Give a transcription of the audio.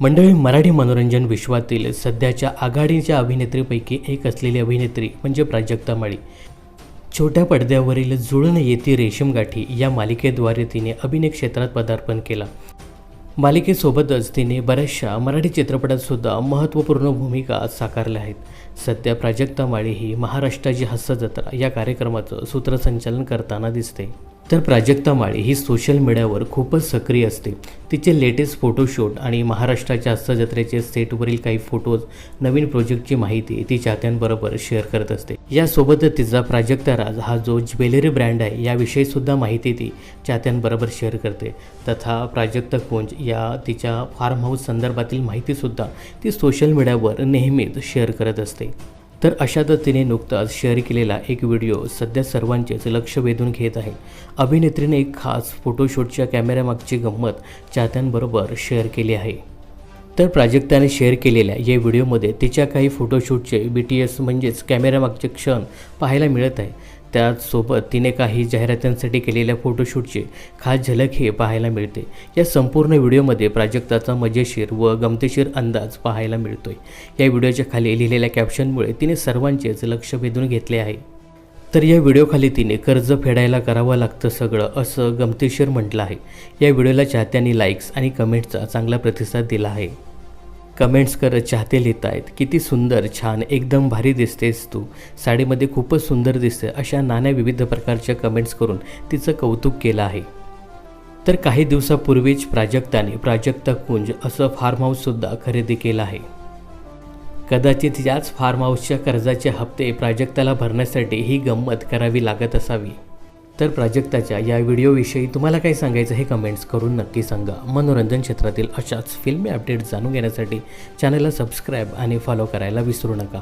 मंडळी मराठी मनोरंजन विश्वातील सध्याच्या आघाडीच्या अभिनेत्रीपैकी एक असलेली अभिनेत्री म्हणजे प्राजक्ता माळी छोट्या पडद्यावरील जुळून येती रेशीमगाठी या मालिकेद्वारे तिने अभिनय क्षेत्रात पदार्पण केला. मालिकेसोबतच तिने बऱ्याचशा मराठी चित्रपटातसुद्धा महत्त्वपूर्ण भूमिका साकारल्या आहेत. सध्या प्राजक्ता माळी ही महाराष्ट्राची हास्य जत्रा या कार्यक्रमाचं सूत्रसंचालन करताना दिसते. तर प्राजक्ता माळी ही सोशल मीडियावर खूपच सक्रिय असते. तिचे लेटेस्ट फोटोशूट आणि महाराष्ट्राच्या हस्तजत्रेचे सेटवरील काही फोटोज नवीन प्रोजेक्टची माहिती ती चाहत्यांबरोबर शेअर करत असते. यासोबतच तिचा प्राजक्ता राज हा जो ज्वेलरी ब्रँड आहे याविषयी सुद्धा माहिती ती चाहत्यांबरोबर शेअर करते. तथा प्राजक्ता कुंज या तिच्या फार्म हाऊस संदर्भातील माहितीसुद्धा ती सोशल मीडियावर नेहमीच शेअर करत असते. तर अशातच तिने नुकताच शेअर केलेला एक व्हिडिओ सध्या सर्वांचेच लक्ष वेधून घेत आहे. अभिनेत्रीने एक खास फोटोशूटच्या कॅमेऱ्यामागची गंमत चाहत्यांबरोबर शेअर केली आहे. तर प्राजक्ताने शेअर केलेल्या या व्हिडिओमध्ये तिच्या काही फोटोशूटचे बी टी एस म्हणजेच कॅमेऱ्यामागचे क्षण पाहायला मिळत आहे. त्याचसोबत तिने काही जाहिरातींसाठी केलेल्या फोटोशूटचे खास झलक हे पाहायला मिळते. या संपूर्ण व्हिडिओमध्ये प्राजक्ताचा मजेशीर व गमतीशीर अंदाज पाहायला मिळतोय. या व्हिडिओच्या खाली लिहिलेल्या कॅप्शनमुळे तिने सर्वांचेच लक्ष वेधून घेतले आहे. तर या व्हिडिओखाली तिने कर्ज फेडायला करावं लागतं सगळं असं गमतीशीर म्हटलं आहे. या व्हिडिओला चाहत्यांनी लाईक्स आणि कमेंट्सचा चांगला प्रतिसाद दिला आहे. कमेंट्स करत चाहते लिहित आहेत किती सुंदर छान एकदम भारी दिसतेस तू. साडीमध्ये खूपच सुंदर दिसते अशा नाण्या विविध प्रकारच्या कमेंट्स करून तिचं कौतुक केलं आहे. तर काही दिवसापूर्वीच प्राजक्ताने प्राजक्ता कुंज असं फार्म हाऊससुद्धा खरेदी केलं आहे. कदाचित याच फार्म हाऊसच्या कर्जाचे हप्ते प्राजक्ताला भरण्यासाठी ही गंमत करावी लागत असावी. तर प्राजक्ताच्या या व्हिडिओविषयी तुम्हाला काय सांगायचं हे कमेंट्स करून नक्की सांगा. मनोरंजन क्षेत्रातील अशाच फिल्मी अपडेट्स जाणून घेण्यासाठी चॅनलला सबस्क्राईब आणि फॉलो करायला विसरू नका.